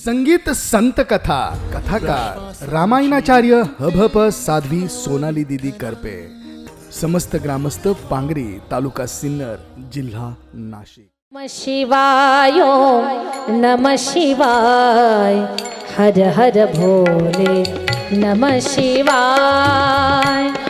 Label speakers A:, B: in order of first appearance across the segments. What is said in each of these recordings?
A: संगीत संत कथा, कथाकार, रामायणाचार्य हभप साध्वी सोनाली दिदी करपे, समस्त ग्रामस्थ पांगरी तालुका सिन्नर, जिल्हा नाशिक.
B: शिवाय, नम शिवाय, हर हर भोले, नम शिवाय.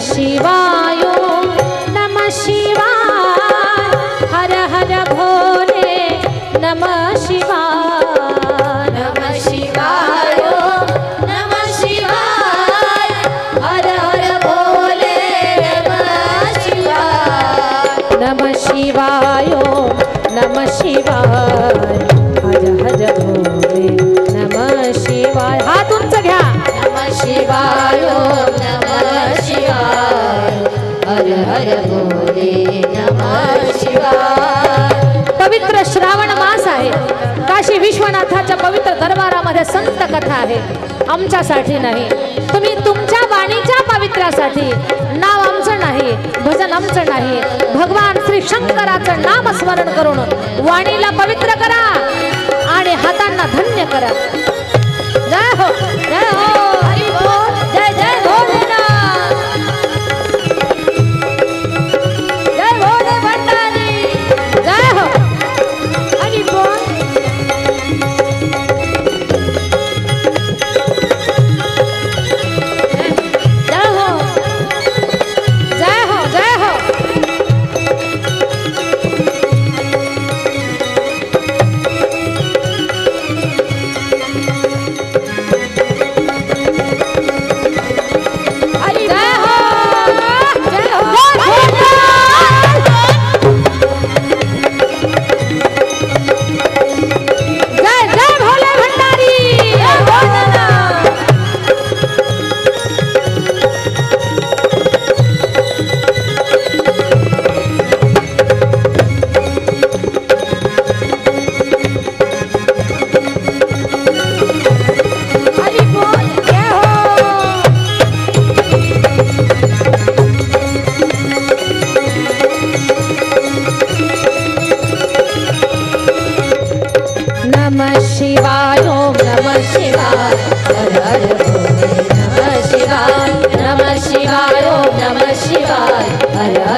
B: शिवाय नम शिवाय
C: हर हर भोले नम शिवाय।
B: नमः शिवाय नमः शिवाय हर हर भोले नमः शिवाय।
C: नम शिवाय नम शिवाय हर हर भोले नम शिवाय।
B: हात उंच घ्या।
C: नमः शिवाय हर भोले
B: पवित्र श्रावण मास आहे. काशी विश्वनाथाच्या पवित्र दरबारामध्ये संत कथा आहे. आमच्यासाठी नाही. तुम्ही तुमच्या वाणीच्या पवित्रासाठी नाव आमचं नाही भजन आमचं नाही. भगवान श्री शंकराचं नाम स्मरण करून वाणीला पवित्र करा आणि हातांना धन्य करा.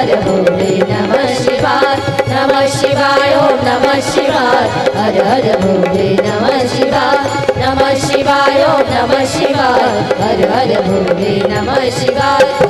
B: हर हर भोले नमः शिवाय नमः शिवाय
C: ओम नमः शिवाय हर हर भोले नमः शिवाय नमः शिवाय ओम नमः शिवाय हर हर भोले नमः शिवाय नमः शिवाय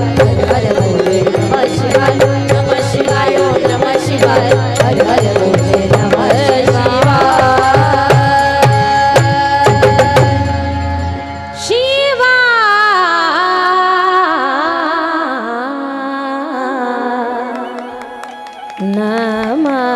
C: নামা